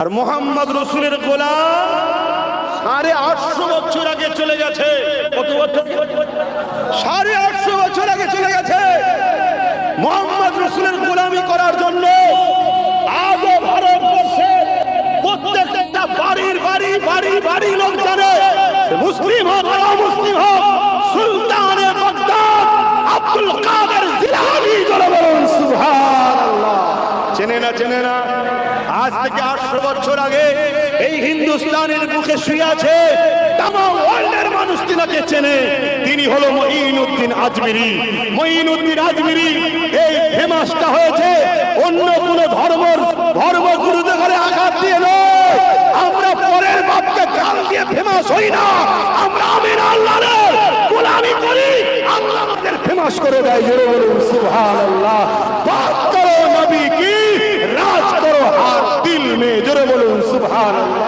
আর মোহাম্মদ রসুলের গোলাম সাড়ে আটশো বছর আগে চলে গেছে। কত বছর? সাড়ে আটশো বছর আগে চলে গেছে। মোহাম্মদ রসুলের গোলামি করার জন্য ভারতবর্ষে প্রত্যেকটা বাড়ির বাড়ি বাড়ি বাড়ি লোক জানে মুসলিম হোক আর অমুসলিম হোক চেনে না চেনে না। আজ থেকে আটশো বছর আগে এই হিন্দুস্তানের মুখে শুয়ে আছে ওয়ার্ল্ডের মানুষ তিনাকে চেনে। তিনি হলো মঈনুদ্দিন আজমিরি। মঈনুদ্দিন আজমিরি, এই ফেমাসটা হয়েছে অন্য কোন ধর্ম ধর্মগুরুদের ঘরে আঘাত দিয়ে আমরা পরের বাপকে গাল দিয়ে ফেমাস হই না। আমরা আমির আল্লাহর গোলামি করি, আল্লাহ ফেমাস করে দেয়। জোরে সুবহানাল্লাহ